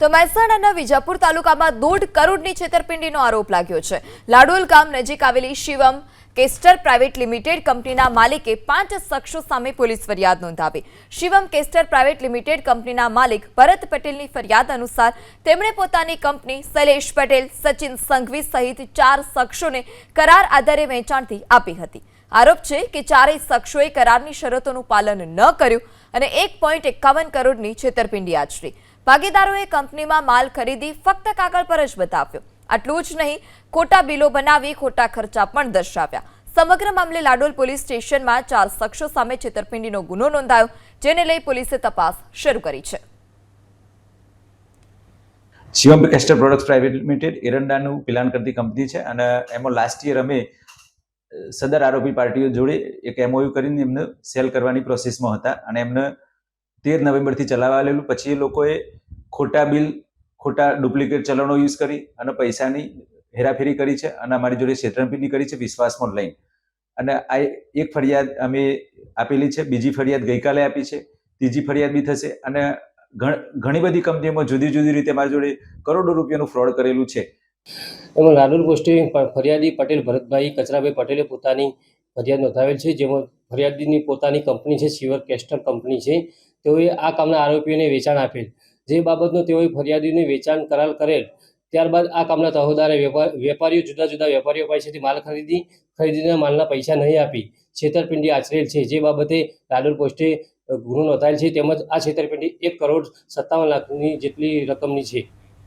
તો મહેસાણાના વિજાપુર તાલુકામાં દોઢ કરોડની છેતરપિંડીનો આરોપ લાગ્યો છે. લાડોલ ગામ નજીક આવેલી શિવમ કેસ્ટર પ્રાઇવેટ લિમિટેડ કંપનીના માલિકે પાંચ શખ્સો સામે પોલીસ ફરિયાદ નોંધાવી. શિવમ કેસ્ટર પ્રાઇવેટ લિમિટેડ કંપનીના માલિક ભરત પટેલની ફરિયાદ અનુસાર તેમણે પોતાની કંપની શૈલેષ પટેલ, સચિન સંઘવી સહિત ચાર શખ્સોને કરાર આધારે વેચાણથી આપી હતી. આરોપ છે કે ચારેય શખ્સોએ કરારની શરતોનું પાલન ન કર્યું અને એક પોઈન્ટ એકાવન કરોડની છેતરપિંડી આચરી. ભાગીદારોએ કંપનીમાં માલ ખરીદી ફક્ત કાગળ પર જ બતાવ્યો. આટલું જ નહીં, ખોટા બિલો બનાવી ખોટા ખર્ચા પણ દર્શાવ્યા. સમગ્ર મામલે લાડોલ પોલીસ સ્ટેશનમાં ચાર શખ્સો સામે છેતરપિંડીનો ગુનો નોંધાયો, જેને લઈ પોલીસે તપાસ શરૂ કરી છે. Shivam castor products private limited એરંડાનું પિલાન કરતી કંપની છે અને એમાં લાસ્ટ યર અમે સદર આરોપી પાર્ટીઓ જોડે એક એમઓયુ કરીને એમને સેલ કરવાની પ્રોસેસમાં હતા અને એમને તેર નવેમ્બરથી ચલાવવા લેલું પછી એ લોકોએ ખોટા બિલ, ખોટા ડુપ્લિકેટ ચલણો યુઝ કરી અને પૈસાની હેરાફેરી કરી છે અને અમારી જોડે છેતરપિંડી કરી છે વિશ્વાસમાં લઈને અને આ એક ફરિયાદ અમે આપેલી છે, બીજી ફરિયાદ ગઈકાલે આપી છે, ત્રીજી ફરિયાદ બી થશે અને ઘણી બધી કંપનીઓમાં જુદી જુદી રીતે મારી જોડે કરોડો રૂપિયાનું ફ્રોડ કરેલું છે. એમાં લાડુલ ગોષ્ઠી ફરિયાદી પટેલ, ભરતભાઈ કચરાભાઈ પટેલે પોતાની ફરિયાદ નોંધાવેલ છે, જેમાં ફરિયાદીની પોતાની કંપની છે શિવર કેસ્ટર કંપની છે. તેઓએ આ કામના આરોપીઓને વેચાણ આપેલ. જે બાબતનો તેઓએ ફરિયાદીને વેચાણ કરાર કરેલ, ત્યારબાદ આ કામના તહોદારે વેપાર, વેપારીઓ જુદા જુદા વેપારીઓ પાસેથી માલ ખરીદી, ખરીદીના માલના પૈસા નહીં આપી. છેતરપિંડી આચરેલ છે. જે બાબતે રાડોર પોસ્ટે ગુનો નોંધાયેલ છે. તેમજ આ છેતરપિંડી એક કરોડ સત્તાવન લાખની જેટલી રકમની છે.